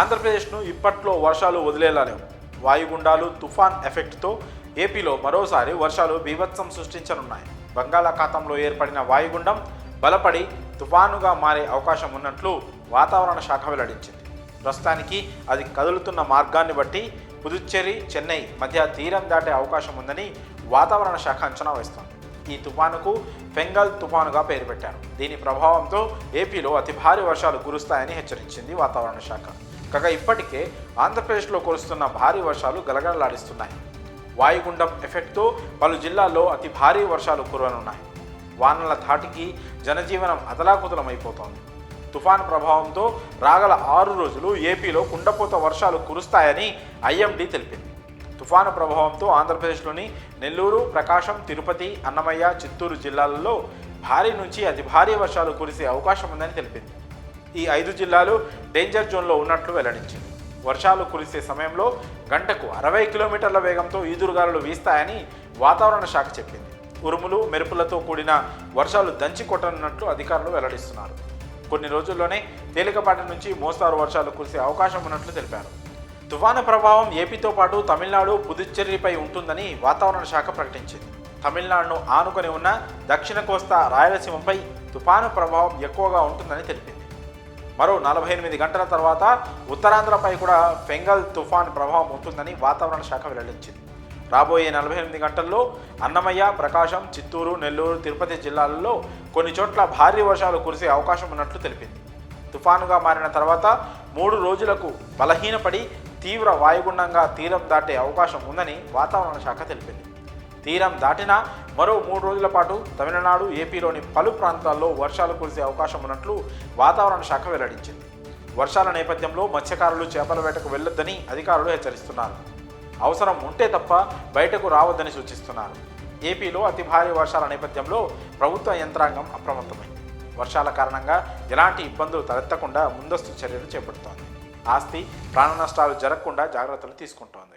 ఆంధ్రప్రదేశ్ను ఇప్పట్లో వర్షాలు వదిలేలా లేవు వాయుగుండాలు తుఫాన్ ఎఫెక్ట్తో ఏపీలో మరోసారి వర్షాలు బీభత్సం సృష్టించనున్నాయి. బంగాళాఖాతంలో ఏర్పడిన వాయుగుండం బలపడి తుఫానుగా మారే అవకాశం ఉన్నట్లు వాతావరణ శాఖ వెల్లడించింది. ప్రస్తుతానికి అది కదులుతున్న మార్గాన్ని బట్టి పుదుచ్చేరి చెన్నై మధ్య తీరం దాటే అవకాశం ఉందని వాతావరణ శాఖ అంచనా వేస్తోంది. ఈ తుఫానుకు ఫెంగల్ తుఫానుగా పేరు పెట్టారు. దీని ప్రభావంతో ఏపీలో అతి భారీ వర్షాలు కురుస్తాయని హెచ్చరించింది వాతావరణ శాఖ. కాగా ఇప్పటికే ఆంధ్రప్రదేశ్లో కురుస్తున్న భారీ వర్షాలు గలగలలాడిస్తున్నాయి. వాయుగుండం ఎఫెక్ట్తో పలు జిల్లాల్లో అతి భారీ వర్షాలు కురవనున్నాయి. వానల ధాటికి జనజీవనం అతలాకుతలమైపోతోంది. తుఫాను ప్రభావంతో రాగల ఆరు రోజులు ఏపీలో కుండపోత వర్షాలు కురుస్తాయని ఐఎండీ తెలిపింది. తుఫాను ప్రభావంతో ఆంధ్రప్రదేశ్లోని నెల్లూరు ప్రకాశం తిరుపతి అన్నమయ్య చిత్తూరు జిల్లాలలో భారీ నుంచి అతి భారీ వర్షాలు కురిసే అవకాశం ఉందని తెలిపింది. ఈ ఐదు జిల్లాలు డేంజర్ జోన్లో ఉన్నట్లు వెల్లడించింది. వర్షాలు కురిసే సమయంలో గంటకు అరవై కిలోమీటర్ల వేగంతో ఈదురుగాలులు వీస్తాయని వాతావరణ శాఖ చెప్పింది. ఉరుములు మెరుపులతో కూడిన వర్షాలు దంచి కొట్టనున్నట్లు అధికారులు వెల్లడిస్తున్నారు. కొన్ని రోజుల్లోనే తేలికపాటి నుంచి మోస్తారు వర్షాలు కురిసే అవకాశం ఉన్నట్లు తెలిపారు. తుఫాను ప్రభావం ఏపీతో పాటు తమిళనాడు పుదుచ్చేరిపై ఉంటుందని వాతావరణ శాఖ ప్రకటించింది. తమిళనాడును ఆనుకొని ఉన్న దక్షిణ కోస్తా రాయలసీమపై తుఫాను ప్రభావం ఎక్కువగా ఉంటుందని తెలిపింది. మరో నలభై ఎనిమిది గంటల తర్వాత ఉత్తరాంధ్రపై కూడా ఫెంగల్ తుఫాన్ ప్రభావం ఉంటుందని వాతావరణ శాఖ వెల్లడించింది. రాబోయే నలభై ఎనిమిది గంటల్లో అన్నమయ్య ప్రకాశం చిత్తూరు నెల్లూరు తిరుపతి జిల్లాలలో కొన్ని చోట్ల భారీ వర్షాలు కురిసే అవకాశం ఉన్నట్లు తెలిపింది. తుఫానుగా మారిన తర్వాత మూడు రోజులకు బలహీనపడి తీవ్ర వాయుగుండంగా తీరం దాటే అవకాశం ఉందని వాతావరణ శాఖ తెలిపింది. తీరం దాటినా మరో మూడు రోజుల పాటు తమిళనాడు ఏపీలోని పలు ప్రాంతాల్లో వర్షాలు కురిసే అవకాశం ఉన్నట్లు వాతావరణ శాఖ వెల్లడించింది. వర్షాల నేపథ్యంలో మత్స్యకారులు చేపల వేటకు వెళ్ళొద్దని అధికారులు హెచ్చరిస్తున్నారు. అవసరం ఉంటే తప్ప బయటకు రావద్దని సూచిస్తున్నారు. ఏపీలో అతి భారీ వర్షాల నేపథ్యంలో ప్రభుత్వ యంత్రాంగం అప్రమత్తమైంది. వర్షాల కారణంగా ఎలాంటి ఇబ్బందులు తలెత్తకుండా ముందస్తు చర్యలు చేపడుతోంది. ఆస్తి ప్రాణ నష్టాలు జరగకుండా జాగ్రత్తలు తీసుకుంటోంది.